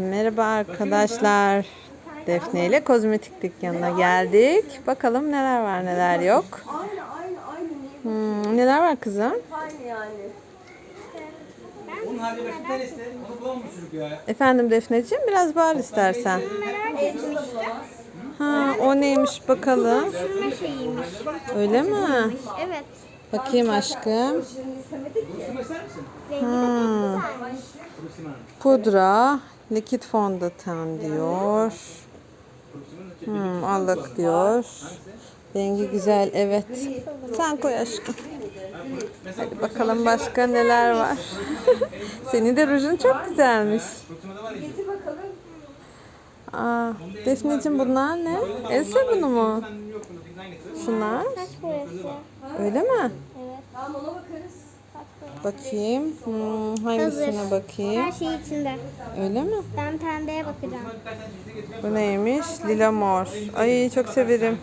Merhaba arkadaşlar. Defne ile kozmetik dükkanına geldik. Bakalım neler var neler yok. Aynı aynı aynı niye Hmm, neler var kızım? aynı yani. Onun hali başka tanesi. Onu bulamamış çocuk ya. Efendim Defneciğim biraz bağır istersen. Ha, o neymiş bakalım. Şeyiymiş. Öyle mi? Evet. Bakayım aşkım. Hmm, simen. pudra, likit fondöten diyor. Hmm, allık diyor. Rengi güzel evet. Sen koy aşkım. Hadi bakalım başka neler var. Senin de rujun çok güzelmiş. Aa, Defneciğim bunlar ne? El sabunu mu? Şunlar. Öyle mi? Bakarız. Bakayım. Hmm, hangisine bakayım? Her şey içinde. Öyle mi? Ben pembeye bakacağım. Bu neymiş? Lila mor. Ay çok severim.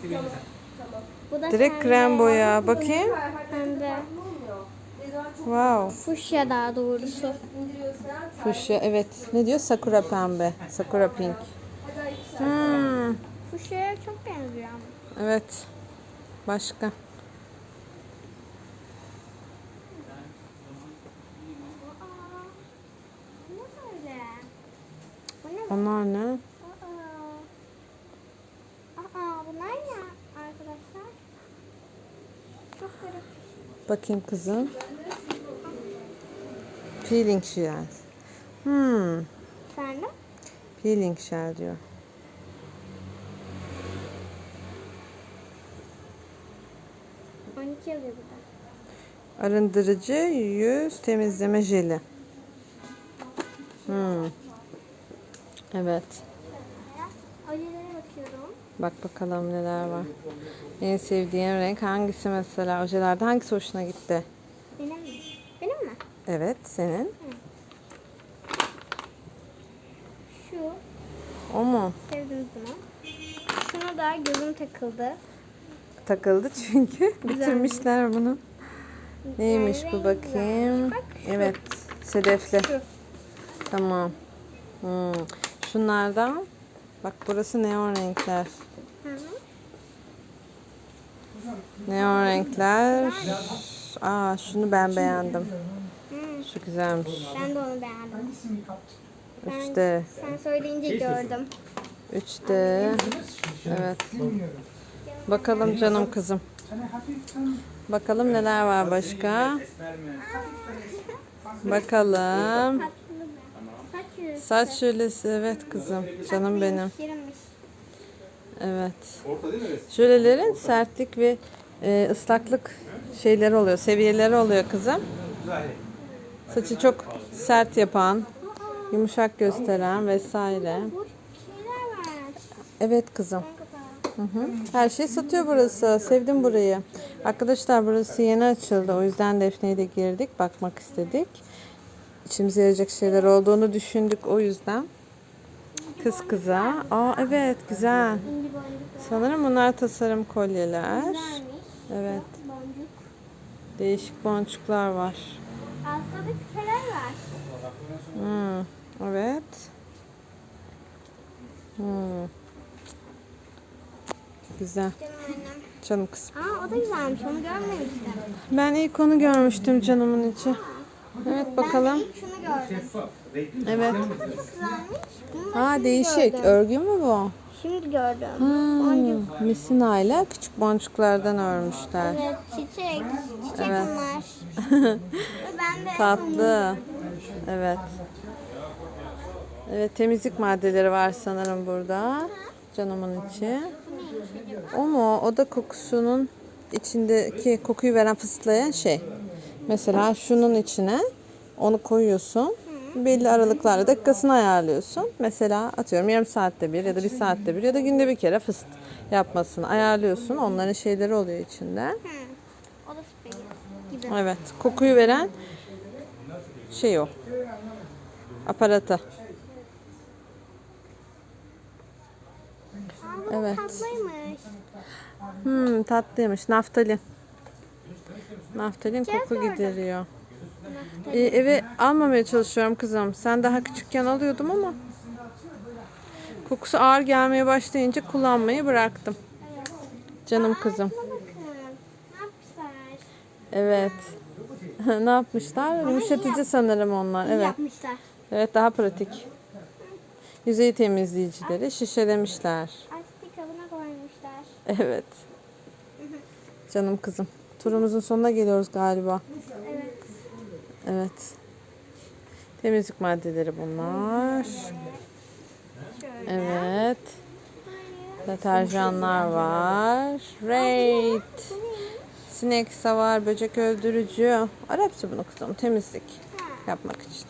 Bu da Direkt krem boya. Bakayım. pembe. Wow. Fuşya daha doğrusu. Fuşya evet. Ne diyor? Sakura pembe. Sakura pink. Hmm, Fuşya'ya çok benziyor ama. evet. Başka. Aa, bu ne böyle? Bu ne? Onlar ne? Aa. Aa, bunlar ne arkadaşlar? Çok garip. Bakayım kızım. Peeling gel. Hmm. Efendim? Peeling gel diyor. Arındırıcı yüz temizleme jeli. Hmm. Evet. Ojelere bakıyorum. Bak bakalım neler var. En sevdiğin renk hangisi mesela? Ojelerde hangisi hoşuna gitti? Benim mi? Benim mi? Evet senin. Şu. O mu? Sevdim bunu. Şuna da gözüm takıldı. Takıldı çünkü. Bitirmişler bunu. Neymiş bu bakayım? Evet. Sedefli. Şu. Tamam. Hmm. Şunlardan. Bak burası neon renkler. Hı hı. Neon renkler. Aa şunu ben beğendim. Hı, Şu güzelmiş. ben de onu beğendim. Üçte. Sen söyleyince gördüm. Üçte. Evet. Bakalım canım kızım. Bakalım neler var başka. Bakalım. Saç jölesi evet kızım. Canım benim. Evet. Jölelerin sertlik ve e, ıslaklık şeyleri oluyor, seviyeleri oluyor kızım. Saçı çok sert yapan, yumuşak gösteren vesaire. Evet kızım. Hı hı. Her şey satıyor burası. Sevdim burayı. Arkadaşlar burası yeni açıldı. O yüzden Defne'ye de girdik. Bakmak istedik. İçimize yarayacak şeyler olduğunu düşündük. O yüzden. Kız kıza. Aa evet güzel. Sanırım bunlar tasarım kolyeler. Evet. Değişik boncuklar var. Altta da küpeler var. Hmm, evet. Hmm. Güzel. Canım kızım. Aa o da güzelmiş. Onu görmemiştim. Ben ilk onu görmüştüm canımın içi. Evet bakalım. İlk şunu gördüm. Evet. Ha değişik. gördüm. Örgü mü bu? Şimdi gördüm. Hmm, misina ile küçük boncuklardan örmüşler. Evet çiçek. Çiçek Evet. bunlar. Tatlı. Evet. Evet temizlik maddeleri var sanırım burada. Canımın içi. O mu? O da kokusunun içindeki kokuyu veren fısıldayan şey. Mesela şunun içine onu koyuyorsun. Belli aralıklarla dakikasını ayarlıyorsun. Mesela atıyorum yarım saatte bir ya da bir saatte bir ya da günde bir kere fıst yapmasını ayarlıyorsun. Onların şeyleri oluyor içinde. Evet. Kokuyu veren şey o. Bu Evet. tatlıymış. Hmm, tatlıymış. Naftalin. Naftalin koku gördüm. gideriyor. Ee, eve almamaya çalışıyorum kızım. Sen daha küçükken alıyordum ama Kokusu ağır gelmeye başlayınca kullanmayı bıraktım. Canım Aa, kızım. Ne yapmışlar? Evet. ne yapmışlar? Yumuşatıcı sanırım onlar. İyi Evet. yapmışlar. Evet daha pratik. Yüzey temizleyicileri şişelemişler. Astik kabına koymuşlar. Evet. Canım kızım. Turumuzun sonuna geliyoruz galiba. Evet. Evet. Temizlik maddeleri bunlar. Evet. Deterjanlar var. Raid. Sinek savar, böcek öldürücü. Ara hepsi bunu kızım. Temizlik yapmak için.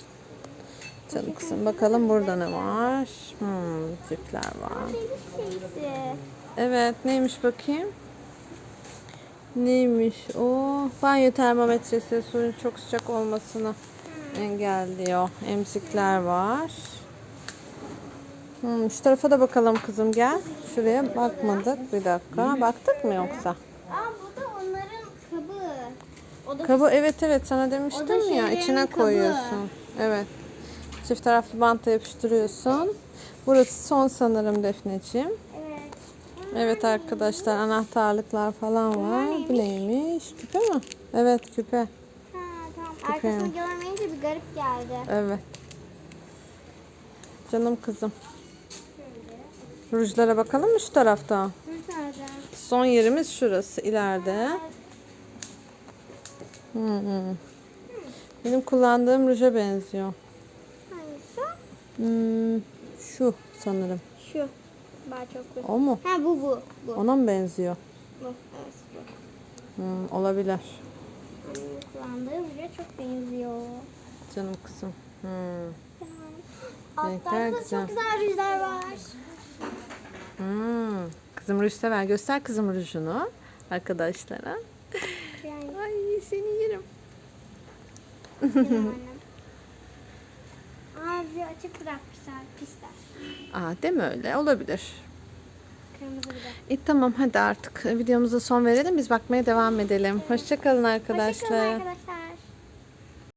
Canım kızım. Bakalım burada ne var? Hmm, cipler var. Evet neymiş bakayım? Neymiş o? Banyo termometresi suyun çok sıcak olmasını engelliyor. Emzikler var. Hmm, şu tarafa da bakalım kızım gel. Şuraya bakmadık. Bir dakika. Baktık mı yoksa? Aa bu da onların kabı. O da Kabı evet evet sana demiştim ya şeylerin içine kabı. koyuyorsun. Evet. Çift taraflı bantla yapıştırıyorsun. Burası son sanırım Defneciğim. Evet. Arkadaşlar anahtarlıklar falan var. Bu neymiş? Küpe mi? Evet küpe. Ha tamam. Arkasını görmeyince bir garip geldi. Evet. Canım kızım. Rujlara bakalım mı şu tarafta? Nerede? Son yerimiz şurası ileride. Hı hı. Benim kullandığım ruja benziyor. Hangisi? Hmm, şu sanırım. Şu. Daha çok. O mu? Ha bu bu. Bu. Ona mı benziyor? bu. Evet bu. Hmm, olabilir. Annemin kullandığı buraya çok benziyor. Canım kızım. Hmm. Renkler Altlarda da güzel. çok güzel rujlar var. Hmm. Kızım ruj sever. Göster kızım rujunu arkadaşlara. Yani, Ay seni yerim. Açık bırakmışlar pisler. Aa deme öyle. Olabilir. Kırmızı bir de. İyi tamam hadi artık videomuza son verelim. Biz bakmaya devam edelim. Hoşçakalın arkadaşlar. Hoşçakalın arkadaşlar.